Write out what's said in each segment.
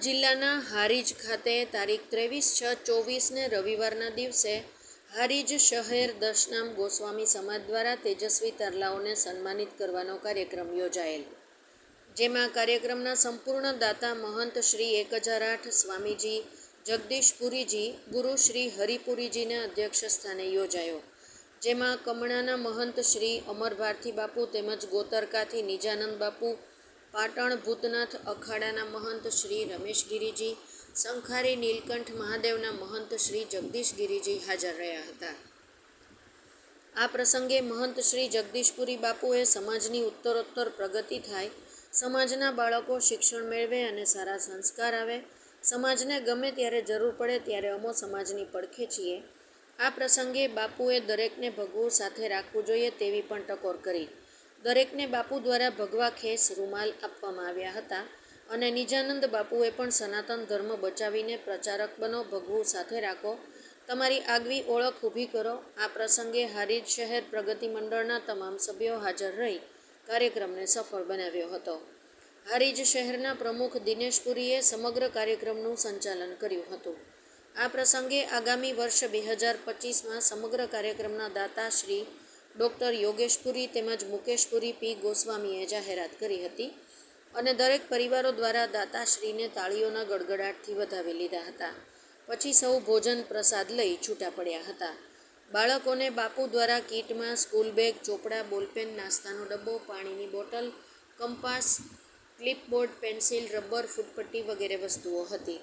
જિલ્લાના હારીજ ખાતે તારીખ ત્રેવીસ છ ચોવીસને રવિવારના દિવસે હારીજ શહેર દશનામ ગોસ્વામી સમાજ દ્વારા તેજસ્વી તરલાઓને સન્માનિત કરવાનો કાર્યક્રમ યોજાયેલ. જેમાં કાર્યક્રમના સંપૂર્ણ દાતા મહંત શ્રી એક હજાર આઠ સ્વામીજી, જગદીશપુરીજી, ગુરુ શ્રી હરિપુરીજીના અધ્યક્ષ સ્થાને યોજાયો. જેમાં કમણાના મહંત શ્રી અમર ભારતી બાપુ તેમજ ગોતરકાથી નિજાનંદ બાપુ પાટણ ભૂતનાથ અખાડાના મહંત શ્રી રમેશ ગિરિજી શંખારી નીલકંઠ મહાદેવના મહંત શ્રી જગદીશ ગિરિજી હાજર રહ્યા હતા. આ પ્રસંગે મહંત શ્રી જગદીશપુરી બાપુએ સમાજની ઉત્તરોત્તર પ્રગતિ થાય, સમાજના બાળકો શિક્ષણ મેળવે અને સારા સંસ્કાર આવે, સમાજને ગમે ત્યારે જરૂર પડે ત્યારે અમો સમાજની પડખે છીએ. આ પ્રસંગે બાપુએ દરેકને ભગવું સાથે રાખવું જોઈએ તેવી પણ ટકોર કરી. દરેકને બાપુ દ્વારા ભગવા ખેસ રૂમાલ આપવામાં આવ્યા હતા અને નિજાનંદ બાપુએ પણ સનાતન ધર્મ બચાવીને પ્રચારક બનો, ભગવું સાથે રાખો. તમારી આગવી ઓળખ ઊભી કરો. આ પ્રસંગે હારીજ શહેર પ્રગતિ મંડળના તમામ સભ્યો હાજર રહી કાર્યક્રમને સફળ બનાવ્યો હતો. હારીજ શહેરના પ્રમુખ દિનેશપુરીએ સમગ્ર કાર્યક્રમનું સંચાલન કર્યું હતું. આ પ્રસંગે આગામી વર્ષ બે હજાર પચીસમાં સમગ્ર કાર્યક્રમના દાતા શ્રી ડૉક્ટર યોગેશપુરી તેમજ મુકેશપુરી પી. ગોસ્વામીએ જાહેરાત કરી હતી અને દરેક પરિવારો દ્વારા દાતાશ્રીને તાળીઓના ગડગડાટથી વધાવી લીધા હતા. પછી સૌ ભોજન પ્રસાદ લઈ છૂટા પડ્યા હતા. બાળકોને બાપુ દ્વારા કીટમાં સ્કૂલ બેગ, ચોપડા, બોલપેન, નાસ્તાનો ડબ્બો, પાણીની bottle, compass, clipboard, pencil, rubber, ફૂટપટ્ટી વગેરે વસ્તુઓ હતી.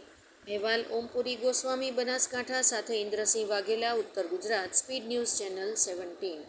અહેવાલ ઓમપુરી ગોસ્વામી બનાસકાંઠા સાથે Indrasinh Vaghela, Uttar Gujarat, speed news channel seventeen.